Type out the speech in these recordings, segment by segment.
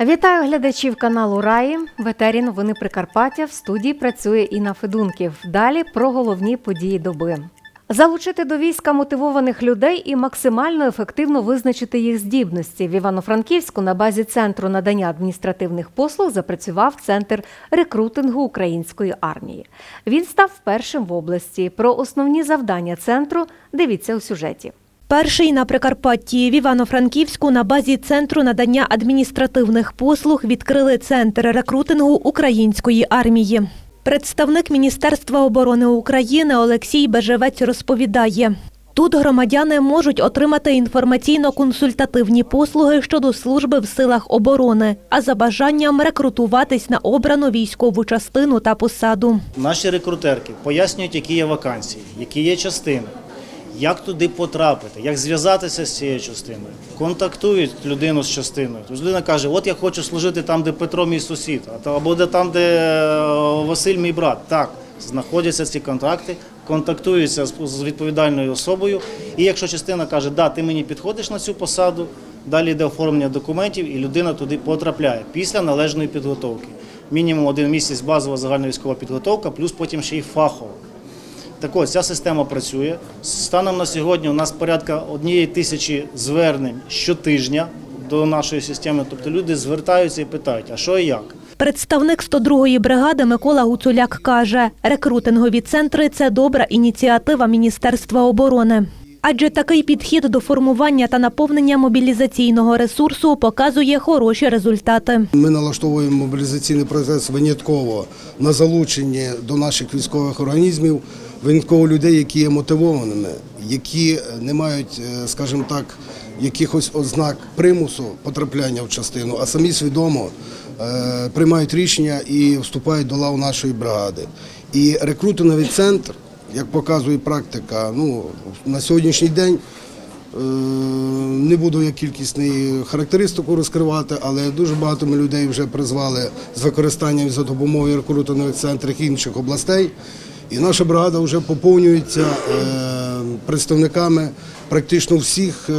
Вітаю глядачів каналу Раї. В етері новини Прикарпаття. В студії працює Інна Федунків. Далі про головні події доби. Залучити до війська мотивованих людей і максимально ефективно визначити їх здібності. В Івано-Франківську на базі центру надання адміністративних послуг запрацював центр рекрутингу української армії. Він став першим в області. Про основні завдання центру дивіться у сюжеті. Перший на Прикарпатті в Івано-Франківську на базі центру надання адміністративних послуг відкрили центр рекрутингу української армії. Представник Міністерства оборони України Олексій Бежевець розповідає. Тут громадяни можуть отримати інформаційно-консультативні послуги щодо служби в силах оборони, а за бажанням рекрутуватись на обрану військову частину та посаду. Наші рекрутерки пояснюють, які є вакансії, які є частини, як туди потрапити, як зв'язатися з цією частиною. Контактують людину з частиною. Тобто людина каже: От я хочу служити там, де Петро мій сусід, або де там, де е, Василь мій брат. Так, знаходяться ці контакти, контактуються з- з відповідальною особою. І якщо частина каже, да, ти мені підходиш на цю посаду, далі йде оформлення документів, і людина туди потрапляє після належної підготовки. Мінімум один місяць базова загальна військова підготовка, плюс потім ще й фахова. Так ось, ця система працює. Станом на сьогодні у нас порядка однієї тисячі звернень щотижня до нашої системи. Тобто люди звертаються і питають, а що і як. Представник 102-ї бригади Микола Гуцуляк каже, рекрутингові центри це добра ініціатива Міністерства оборони. Адже такий підхід до формування та наповнення мобілізаційного ресурсу показує хороші результати. Ми налаштовуємо мобілізаційний процес винятково на залученні до наших військових організмів, винятково людей, які є мотивованими, які не мають, е, скажімо так, якихось ознак примусу потрапляння в частину, а самі свідомо е, приймають рішення і вступають до лав нашої бригади. І рекрутинговий центр, як показує практика, ну на сьогоднішній день. Е, Не буду я кількісний характеристику розкривати, але дуже багато ми людей вже призвали з використанням за допомогою рекрутингових центрів інших областей. І наша бригада вже поповнюється е, представниками практично всіх е,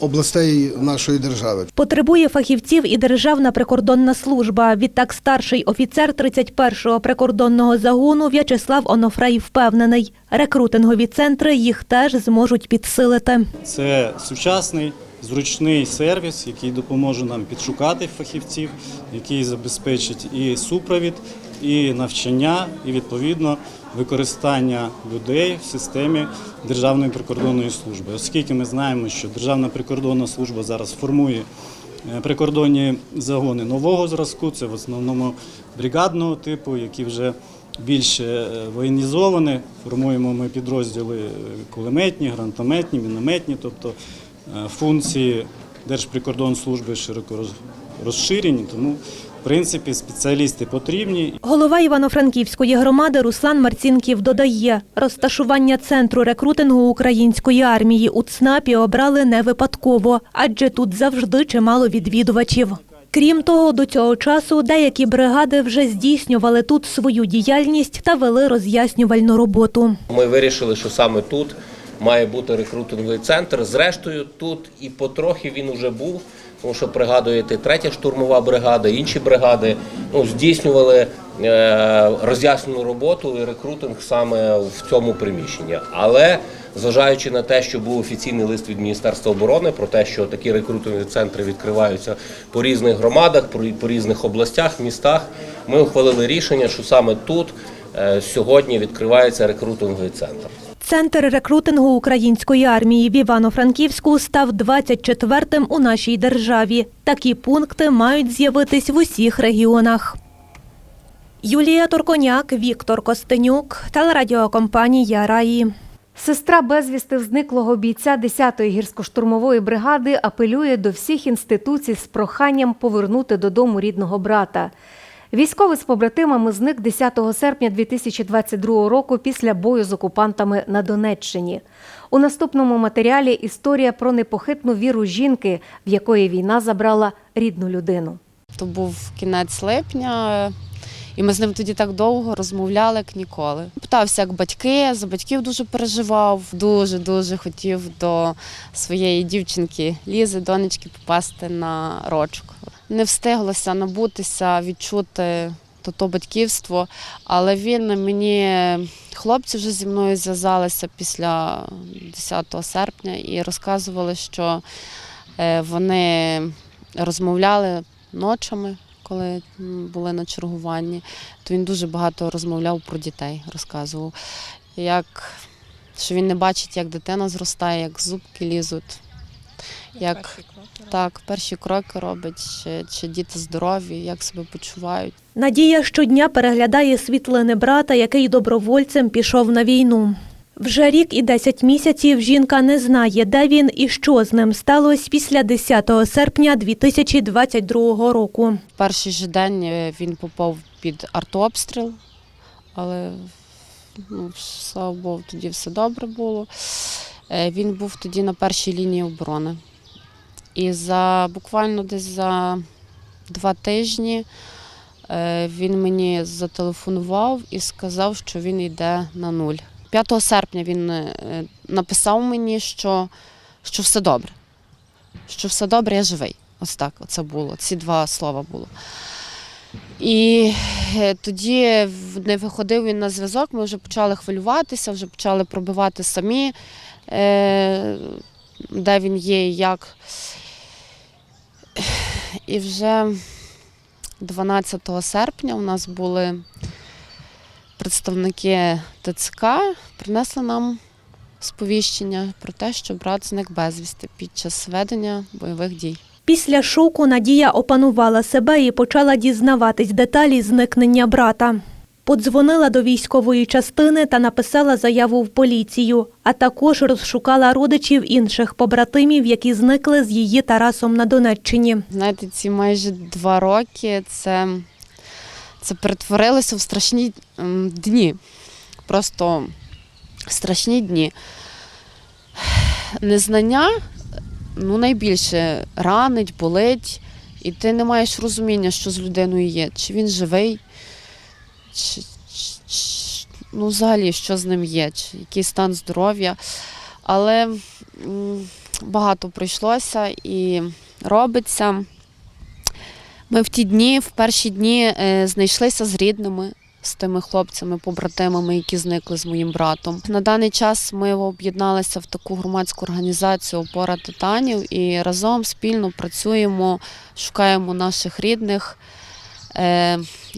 областей нашої держави. Потребує фахівців і Державна прикордонна служба. Відтак старший офіцер 31-го прикордонного загону В'ячеслав Онофрей впевнений, рекрутингові центри їх теж зможуть підсилити. Це сучасний зручний сервіс, який допоможе нам підшукати фахівців, який забезпечить і супровід, і навчання, і відповідно використання людей в системі Державної прикордонної служби. Оскільки ми знаємо, що Державна прикордонна служба зараз формує е, прикордонні загони нового зразку, це в основному бригадного типу, які вже більш е, воєнізовані. Формуємо ми підрозділи е, кулеметні, гранатометні, мінометні, тобто е, функції Держприкордонслужби широко розширені, тому принципі спеціалісти потрібні. Голова Івано-Франківської громади Руслан Марцінків додає, розташування центру рекрутингу української армії у ЦНАПі обрали не випадково, адже тут завжди чимало відвідувачів. Крім того, до цього часу деякі бригади вже здійснювали тут свою діяльність та вели роз'яснювальну роботу. Ми вирішили, що саме тут має бути рекрутинговий центр. Зрештою, тут і потрохи він уже був, тому що пригадуєте, третя штурмова бригада, інші бригади ну, здійснювали е, роз'яснену роботу і рекрутинг саме в цьому приміщенні. Але зважаючи на те, що був офіційний лист від Міністерства оборони про те, що такі рекрутингові центри відкриваються по різних громадах, по- різних областях, містах, ми ухвалили рішення, що саме тут е, сьогодні відкривається рекрутинговий центр. Центр рекрутингу української армії в Івано-Франківську став 24-тим у нашій державі. Такі пункти мають з'явитись в усіх регіонах. Юлія Турконяк, Віктор Костенюк, телерадіокомпанія Раї. Сестра безвісти зниклого бійця 10-ї гірсько-штурмової бригади апелює до всіх інституцій з проханням повернути додому рідного брата. Військовий з побратимами зник 10 серпня 2022 року після бою з окупантами на Донеччині. У наступному матеріалі історія про непохитну віру жінки, в якої війна забрала рідну людину. То був кінець липня, і ми з ним тоді так довго розмовляли, як ніколи. Питався, як батьки, за батьків дуже переживав, дуже дуже хотів до своєї дівчинки Лізи, донечки, попасти на рочку. Не встиглося набутися, відчути то, то батьківство, але він мені хлопці вже зі мною зв'язалися після 10 серпня і розказували, що е, вони розмовляли ночами, коли були на чергуванні, то він дуже багато розмовляв про дітей, розказував, як, що він не бачить, як дитина зростає, як зубки лізуть. Як так, перші кроки робить, чи, чи діти здорові, як себе почувають. Надія щодня переглядає світлини брата, який добровольцем пішов на війну. Вже рік і 10 місяців жінка не знає, де він і що з ним сталося після 10 серпня 2022 року. Перший же день е, він попав під артобстріл, але ну, слава Богу, тоді все добре було. Е, Він був тоді на першій лінії оборони. І за буквально десь за два тижні е, він мені зателефонував і сказав, що він йде на нуль. 5 серпня він е, написав мені, що, що все добре. Що все добре, я живий. Ось так, оце було. Ці два слова було. І е, тоді не виходив він на зв'язок, ми вже почали хвилюватися, вже почали пробивати самі, е, де він є і як. І вже 12 серпня у нас були представники ТЦК, принесли нам сповіщення про те, що брат зник безвісти під час ведення бойових дій. Після шоку Надія опанувала себе і почала дізнаватись деталі зникнення брата. Подзвонила до військової частини та написала заяву в поліцію, а також розшукала родичів інших побратимів, які зникли з її Тарасом на Донеччині. Знаєте, ці майже два роки це, це перетворилося в страшні дні. Просто страшні дні. Незнання ну, найбільше ранить, болить, і ти не маєш розуміння, що з людиною є. Чи він живий, чи, чи- ну, взагалі, що з ним є, чи який стан здоров'я. Але багато пройшлося і робиться. Ми в ті дні, в перші дні е, знайшлися з рідними, з тими хлопцями, побратимами, які зникли з моїм братом. На даний час ми об'єдналися в таку громадську організацію Опора титанів і разом спільно працюємо, шукаємо наших рідних.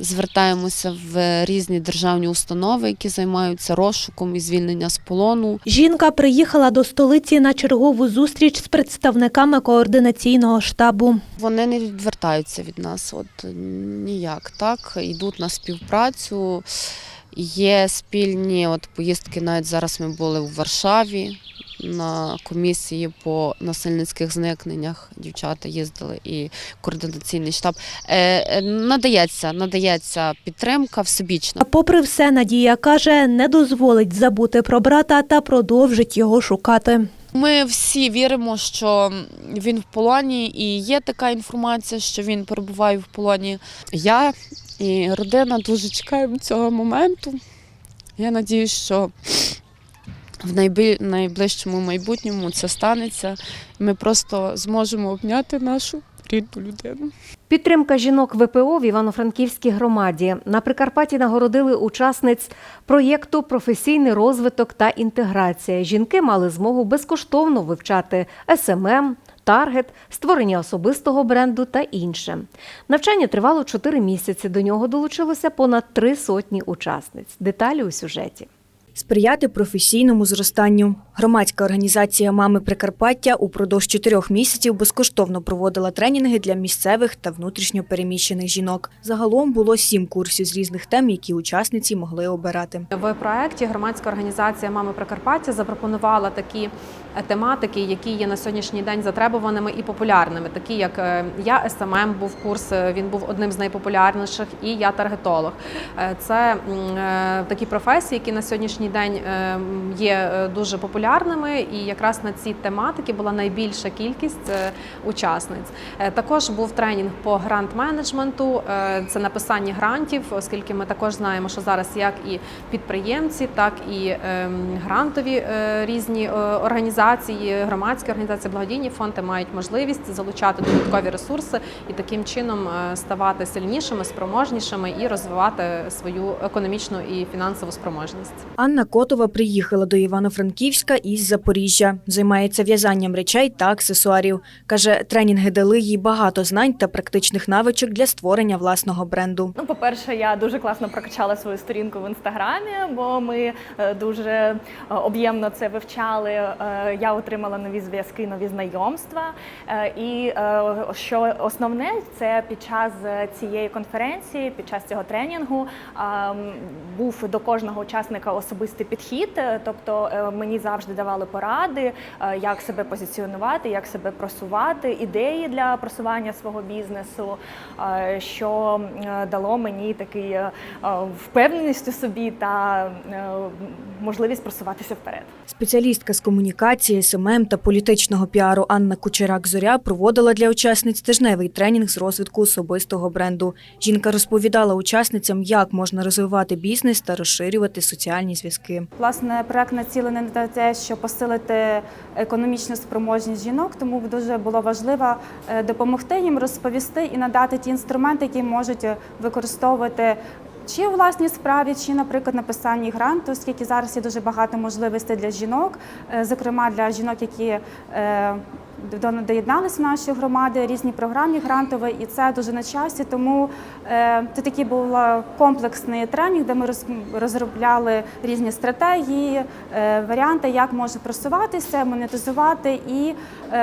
Звертаємося в різні державні установи, які займаються розшуком і звільнення з полону. Жінка приїхала до столиці на чергову зустріч з представниками координаційного штабу. Вони не відвертаються від нас, от ніяк. Так, йдуть на співпрацю. Є спільні от поїздки. Навіть зараз ми були в Варшаві на комісії по насильницьких зникненнях. Дівчата їздили і координаційний штаб. Е, е, надається, надається підтримка всебічна. Попри все, Надія каже, не дозволить забути про брата та продовжить його шукати. Ми всі віримо, що він в полоні, і є така інформація, що він перебуває в полоні. Я і родина дуже чекаємо цього моменту. Я надіюсь, що в найближчому майбутньому це станеться. Ми просто зможемо обняти нашу рідну людину. Підтримка жінок ВПО в Івано-Франківській громаді на Прикарпатті нагородили учасниць проєкту Професійний розвиток та інтеграція. Жінки мали змогу безкоштовно вивчати СММ, таргет, створення особистого бренду та інше. Навчання тривало 4 місяці. До нього долучилося понад три сотні учасниць. Деталі у сюжеті. Сприяти професійному зростанню. Громадська організація Мами Прикарпаття упродовж чотирьох місяців безкоштовно проводила тренінги для місцевих та внутрішньо переміщених жінок. Загалом було сім курсів з різних тем, які учасниці могли обирати. В проєкті громадська організація Мами Прикарпаття запропонувала такі тематики, які є на сьогоднішній день затребуваними і популярними, такі як е, я СММ був курс, е, він був одним з найпопулярніших, і я таргетолог. Е, Це такі професії, які на сьогоднішній день є дуже популярними, і якраз на ці тематики була найбільша кількість учасниць. Також був тренінг по грант-менеджменту, це написання грантів, оскільки ми також знаємо, що зараз як і підприємці, так і ем, грантові різні е, організації, громадські організації, благодійні фонди мають можливість залучати додаткові ресурси і таким чином е, ставати сильнішими, спроможнішими і розвивати свою економічну і фінансову спроможність. Анна Котова приїхала до Івано-Франківська із Запоріжжя. Займається в'язанням речей та аксесуарів. Каже, тренінги дали їй багато знань та практичних навичок для створення власного бренду. Ну, по-перше, я дуже класно прокачала свою сторінку в інстаграмі, бо ми е, дуже е, об'ємно це вивчали. Я отримала нові зв'язки, нові знайомства. Е, І е, що основне, це під час е, цієї конференції, під час цього тренінгу був до кожного учасника особистий підхід. Тобто мені завжди давали поради, як себе позиціонувати, як себе просувати, ідеї для просування свого бізнесу, що дало мені такий впевненість у собі та можливість просуватися вперед. Спеціалістка з комунікації, СММ та політичного піару Анна Кучерак-Зоря проводила для учасниць тижневий тренінг з розвитку особистого бренду. Жінка розповідала учасницям, як можна розвивати бізнес та розширювати соціальні зв'язки. Власне, проект націлений на те, щоб посилити економічну спроможність жінок, тому дуже було важливо е, допомогти їм розповісти і надати ті інструменти, які можуть е, використовувати. Чи у власній справі, чи, наприклад, написанні гранту, оскільки зараз є дуже багато можливостей для жінок, е, зокрема для жінок, які е, доєдналися наші громади, різні програмі грантові, і це дуже на часі. Тому е, це такий був е, комплексний тренінг, де ми роз- розробляли різні стратегії, е, варіанти, як може просуватися, монетизувати і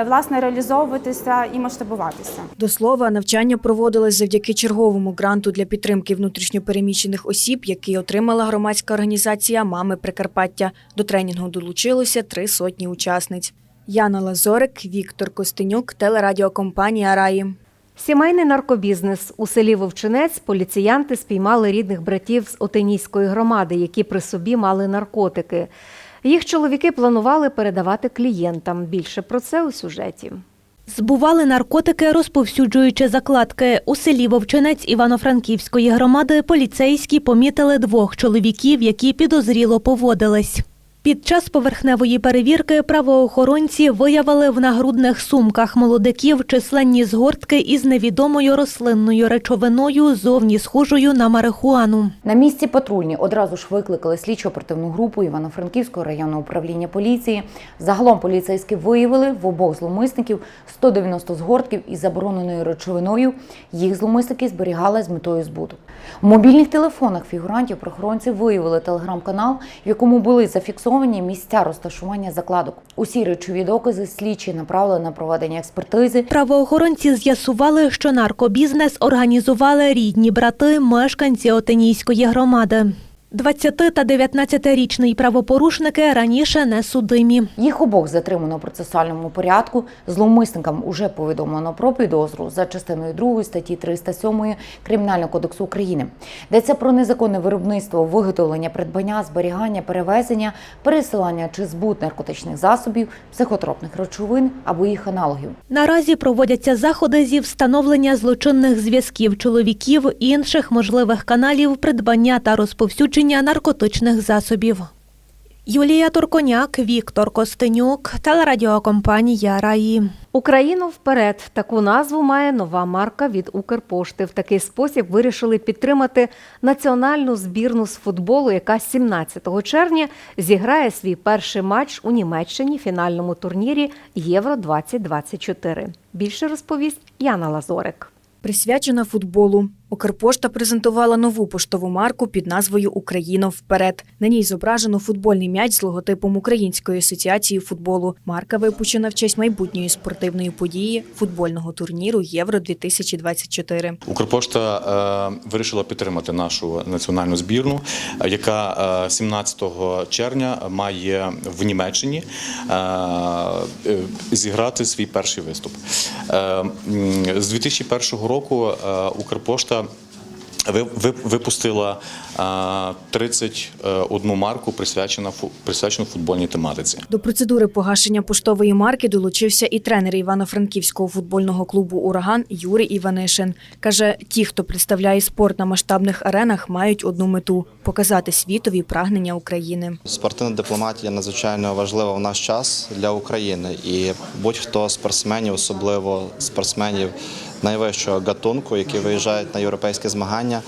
власне реалізовуватися і масштабуватися. До слова, навчання проводилось завдяки черговому гранту для підтримки внутрішньопереміщених осіб, який отримала громадська організація Мами Прикарпаття. До тренінгу долучилося три сотні учасниць. Яна Лазорик, Віктор Костенюк, телерадіокомпанія Раї. Сімейний наркобізнес у селі Вовчинець поліціянти спіймали рідних братів з Отинійської громади, які при собі мали наркотики. Їх чоловіки планували передавати клієнтам. Більше про це у сюжеті. Збували наркотики, розповсюджуючи закладки. У селі Вовчинець Івано-Франківської громади поліцейські помітили двох чоловіків, які підозріло поводились. Під час поверхневої перевірки правоохоронці виявили в нагрудних сумках молодиків численні згортки із невідомою рослинною речовиною, зовні схожою на марихуану. На місці патрульні одразу ж викликали слідчо-оперативну групу Івано-Франківського районного управління поліції. Загалом поліцейські виявили в обох зловмисників 190 згортків із забороненою речовиною. Їх зловмисники зберігали з метою збуту. В мобільних телефонах фігурантів прохоронці виявили телеграм-канал, в якому були зафіксовані місця розташування закладок. Усі речові докази слідчі направили на проведення експертизи. Правоохоронці з'ясували, що наркобізнес організували рідні брати, мешканці Отинійської громади. 20 та 19-річний правопорушники раніше не судимі. Їх обох затримано в процесуальному порядку. Зловмисникам уже повідомлено про підозру за частиною 2 статті 307 Кримінального кодексу України. Йдеться про незаконне виробництво, виготовлення, придбання, зберігання, перевезення, пересилання чи збут наркотичних засобів, психотропних речовин або їх аналогів. Наразі проводяться заходи зі встановлення злочинних зв'язків чоловіків, інших можливих каналів придбання та розповсюдження наркотичних засобів. Юлія Турконяк, Віктор Костенюк, телерадіокомпанія Раї. Україну вперед таку назву має нова марка від Укрпошти. В такий спосіб вирішили підтримати національну збірну з футболу, яка 17 червня зіграє свій перший матч у Німеччині фінальному турнірі Євро 2024 Більше розповість Яна Лазорик. Присвячена футболу. Укрпошта презентувала нову поштову марку під назвою Україно вперед. На ній зображено футбольний м'яч з логотипом Української асоціації футболу. Марка випущена в честь майбутньої спортивної події футбольного турніру Євро 2024 Укрпошта е, вирішила підтримати нашу національну збірну, е, яка е, 17 червня має в Німеччині е, е, зіграти свій перший виступ. Е, з 2001 року е, Укрпошта випустила е, 31 марку, присвячену фу- присвячену футбольній тематиці. До процедури погашення поштової марки долучився і тренер Івано-Франківського футбольного клубу Ураган Юрій Іванишин. Каже, ті, хто представляє спорт на масштабних аренах, мають одну мету показати світові прагнення України. Спортивна дипломатія надзвичайно важлива в наш час для України, і будь-хто спортсменів, особливо спортсменів найвищого гатунку, які виїжджають на європейські змагання,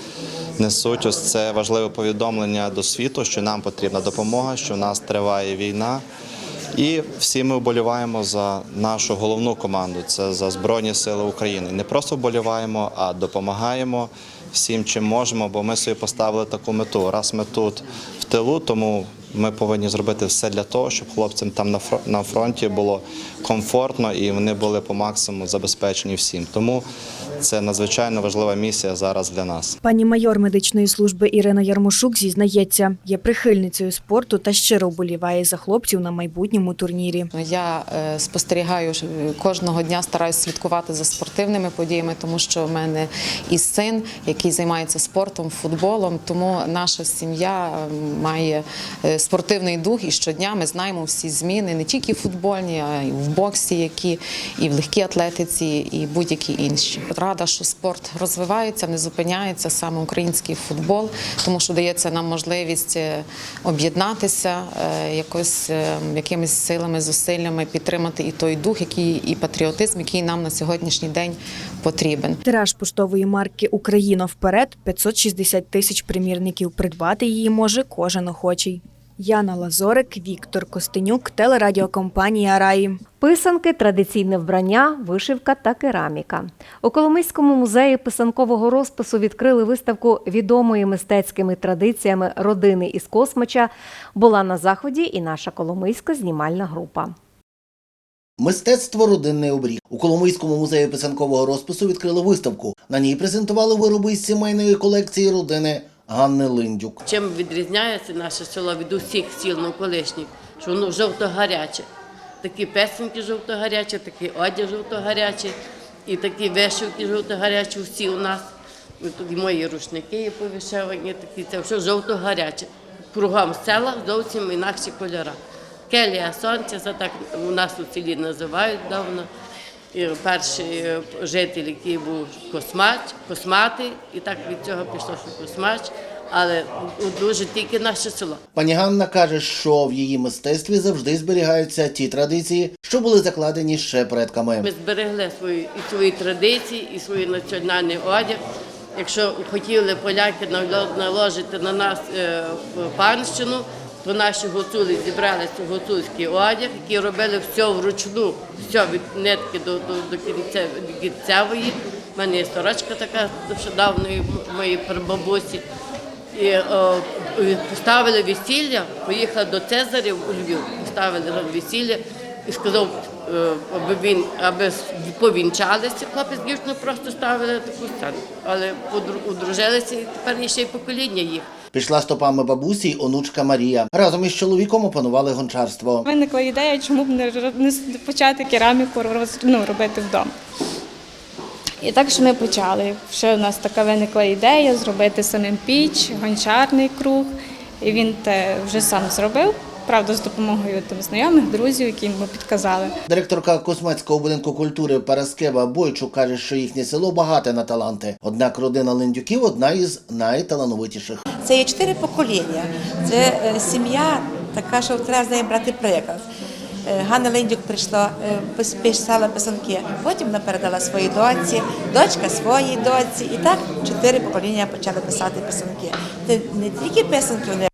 несуть ось це важливе повідомлення до світу, що нам потрібна допомога, що в нас триває війна. І всі ми вболіваємо за нашу головну команду це за Збройні Сили України. Не просто вболіваємо, а допомагаємо всім, чим можемо, бо ми собі поставили таку мету. Раз ми тут в тилу, тому ми повинні зробити все для того, щоб хлопцям там на фронті було комфортно і вони були по максимуму забезпечені всім. Тому це надзвичайно важлива місія зараз для нас. Пані майор медичної служби Ірина Ярмошук зізнається, є прихильницею спорту та щиро вболіває за хлопців на майбутньому турнірі. Я е, спостерігаю кожного дня, стараюся слідкувати за спортивними подіями, тому що в мене і син, який займається спортом, футболом. Тому наша сім'я має е, спортивний дух, і щодня ми знаємо всі зміни, не тільки футбольні, а й в боксі, які і в легкій атлетиці, і будь-які інші. Рада, що спорт розвивається, не зупиняється саме український футбол, тому що дається нам можливість е, об'єднатися е, якось е, якимись силами, зусиллями, підтримати і той дух, який і патріотизм, який нам на сьогоднішній день потрібен. Тираж поштової марки Україна вперед 560 тисяч примірників. Придбати її може кожен охочий. Яна Лазорик, Віктор Костенюк, телерадіокомпанія Раї. Писанки, традиційне вбрання, вишивка та кераміка. У Коломийському музеї писанкового розпису відкрили виставку відомої мистецькими традиціями родини із Космича. Була на заході і наша коломийська знімальна група. Мистецтво родинний обрій. У Коломийському музеї писанкового розпису відкрили виставку. На ній презентували вироби із сімейної колекції родини Ганни Линдюк. Чим відрізняється наше село від усіх сіл навколишніх, що воно жовто-гаряче. Такі песенки жовто-гарячі, такий одяг жовто-гарячий, і такі вишивки жовто-гарячі всі у нас. І мої рушники є повишивані, такі це все жовто-гаряче. Кругом села зовсім інакші кольори. Келія сонця, це так у нас у селі називають давно. І перший е, житель, який був космач, косматий, і так від цього пішло, що космач, але дуже тільки наше село. Пані Ганна каже, що в її мистецтві завжди зберігаються ті традиції, що були закладені ще предками. Ми зберегли свої і свої традиції, і свій національний одяг. Якщо хотіли поляки наложити на нас е, панщину, то наші гуцули зібрали цей гуцульський одяг, який робили все вручну, все від нитки до, до, до кінця, кінцевої. У мене є сорочка така давної моєї прабабусі. І о, поставили весілля, поїхали до Цезарів у Львів, поставили весілля і сказав, е, аби він аби повінчалися. Хлопець з дівчиною просто ставили таку сцену. Але одружилися і тепер ще й покоління їх. Пішла стопами бабусі й онучка Марія. Разом із чоловіком опанували гончарство. Виникла ідея, чому б не почати кераміку ну, робити вдома. І так що ми почали. Ще у нас така виникла ідея зробити самим піч, гончарний круг. І він те вже сам зробив. Правда, з допомогою там знайомих, друзів, які йому підказали. Директорка Космацького будинку культури Параскева Бойчук каже, що їхнє село багате на таланти. Однак родина Линдюків одна із найталановитіших. Це є чотири покоління. Це е, сім'я така, що треба з нею брати приклад. Е, Ганна Линдюк прийшла, е, пис- писала писанки, потім вона передала своїй дочці, дочка своїй дочці. І так чотири покоління почали писати писанки. Це не тільки писанки вони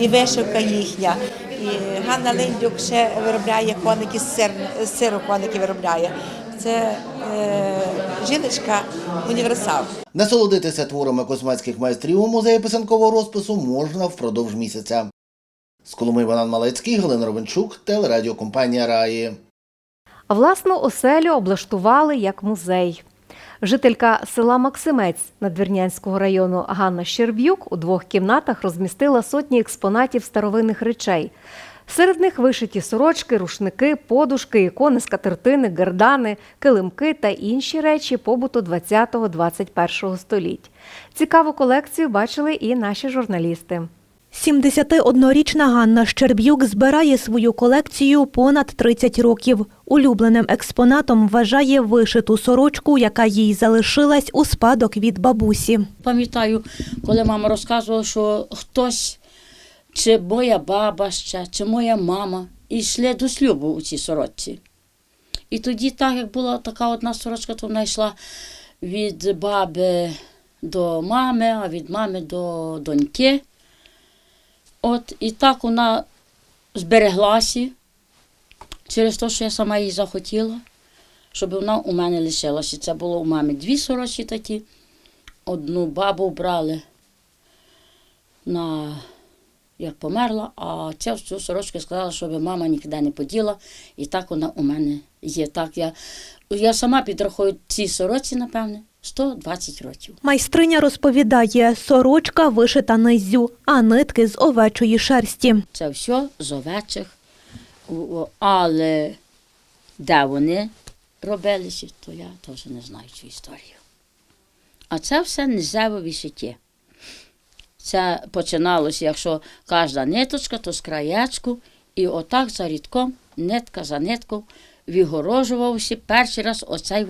і вишивка їхня. І Ганна Линдюк ще виробляє коники з сир, з сиру коники виробляє. це е, жіночка універсал. Насолодитися творами космацьких майстрів у музеї писанкового розпису можна впродовж місяця. З Коломи Банан Малецький, Галина Ровенчук, телерадіокомпанія Раї. Власну оселю облаштували як музей. Жителька села Максимець Надвірнянського району Ганна Щерб'юк у двох кімнатах розмістила сотні експонатів старовинних речей. Серед них вишиті сорочки, рушники, подушки, ікони, скатертини, гердани, килимки та інші речі побуту 20-21 століть. Цікаву колекцію бачили і наші журналісти. 71-річна Ганна Щерб'юк збирає свою колекцію понад 30 років. Улюбленим експонатом вважає вишиту сорочку, яка їй залишилась у спадок від бабусі. Пам'ятаю, коли мама розказувала, що хтось, чи моя баба ще, чи моя мама, йшли до шлюбу у цій сорочці. І тоді, так як була така одна сорочка, то вона йшла від баби до мами, а від мами до доньки. От і так вона збереглася через те, що я сама її захотіла, щоб вона у мене лишилася. Це було у мами дві сорочки такі. Одну бабу брали на як померла, а цю всю сорочку сказала, щоб мама нікуди не поділа. І так вона у мене є. Так я, я сама підрахую ці сорочці, напевне, 120 років. Майстриня розповідає, сорочка вишита низю, а нитки з овечої шерсті. Це все з овечих. Але де вони робилися, то я теж не знаю цю історію. А це все низеве вишиття. Це починалося, якщо кожна ниточка, то з краєчку, і отак за рідком, нитка за ниткою, вигорожувався перший раз оцей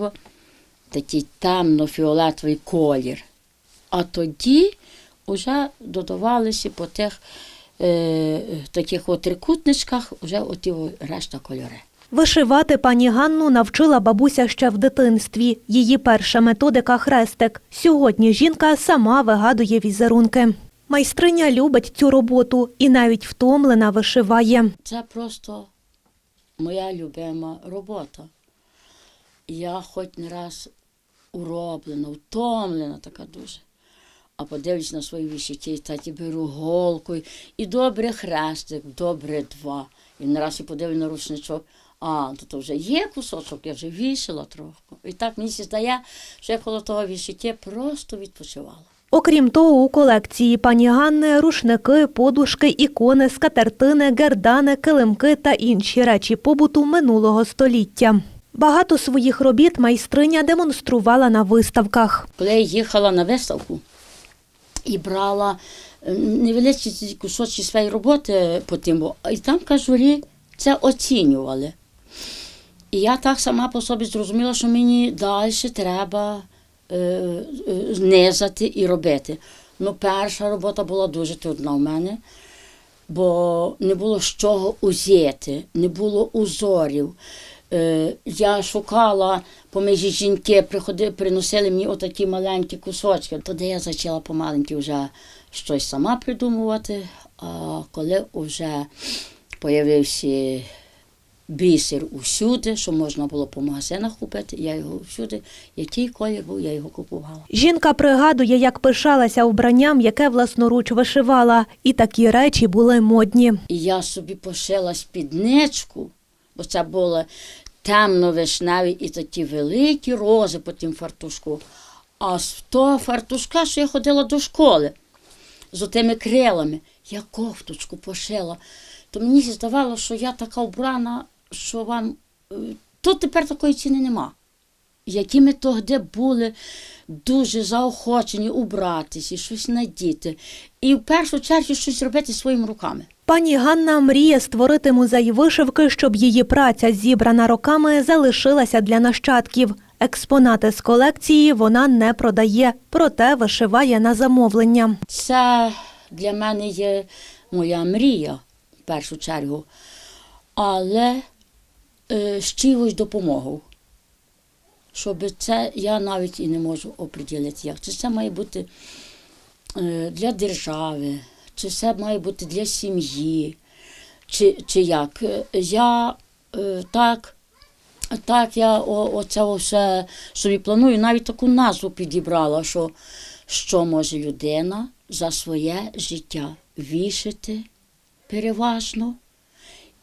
такий темно-фіолетовий колір. А тоді вже додавалися по тих е, таких от трикутничках вже оті решта кольори. Вишивати пані Ганну навчила бабуся ще в дитинстві. Її перша методика хрестик. Сьогодні жінка сама вигадує візерунки. Майстриня любить цю роботу і навіть втомлена вишиває. Це просто моя любима робота. Я хоч не раз уроблена, втомлена така дуже. А подивлюсь на свої вишиті, таті беру голкою і добре хрестик, добре два. І не раз і подивлю на рушничок. А, то, то вже є кусочок, я вже вішала трохи. І так мені здає, що я коло того вишиття просто відпочивала. Окрім того, у колекції пані Ганни рушники, подушки, ікони, скатертини, гердани, килимки та інші речі побуту минулого століття. Багато своїх робіт майстриня демонструвала на виставках. Коли я їхала на виставку і брала е, невеличкі кусочки своєї роботи по тим, і там кажурі це оцінювали. І я так сама по собі зрозуміла, що мені далі треба е, е, низати і робити. Ну, перша робота була дуже трудна в мене, бо не було з чого узяти, не було узорів. Е, я шукала поміж жінки, приходи, приносили мені отакі маленькі кусочки. Тоді я почала помаленьки вже щось сама придумувати. А коли вже з'явився бісер усюди, що можна було по магазинах купити, я його всюди, який колір був, я його купувала. Жінка пригадує, як пишалася вбранням, яке власноруч вишивала, і такі речі були модні. І я собі пошила спідничку, бо це були темно-вишневі і такі великі рози по тим фартушку. А з того фартушка, що я ходила до школи з отими крилами, я кофточку пошила. То мені здавалося, що я така вбрана, що вам е, тут тепер такої ціни нема. Які ми тоді були дуже заохочені убратися, щось надіти. І в першу чергу щось робити своїми руками. Пані Ганна мріє створити музей вишивки, щоб її праця, зібрана роками, залишилася для нащадків. Експонати з колекції вона не продає, проте вишиває на замовлення. Це для мене є моя мрія в першу чергу, але е, з чимось допомогою. Щоб це я навіть і не можу оприділити, як. Чи це має бути е, для держави, чи це має бути для сім'ї, чи, чи як. Я е, так Так, я оце все собі планую. Навіть таку назву підібрала, що, що може людина за своє життя вішити переважно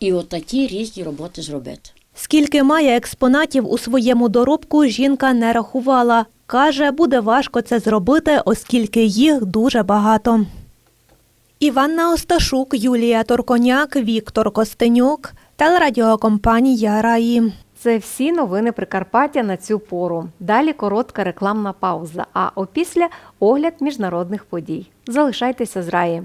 і отакі різні роботи зробити. Скільки має експонатів у своєму доробку, жінка не рахувала. Каже, буде важко це зробити, оскільки їх дуже багато. Іванна Осташук, Юлія Торконяк, Віктор Костенюк, телерадіокомпанія Раї. Це всі новини Прикарпаття на цю пору. Далі коротка рекламна пауза, а опісля огляд міжнародних подій. Залишайтеся з раї.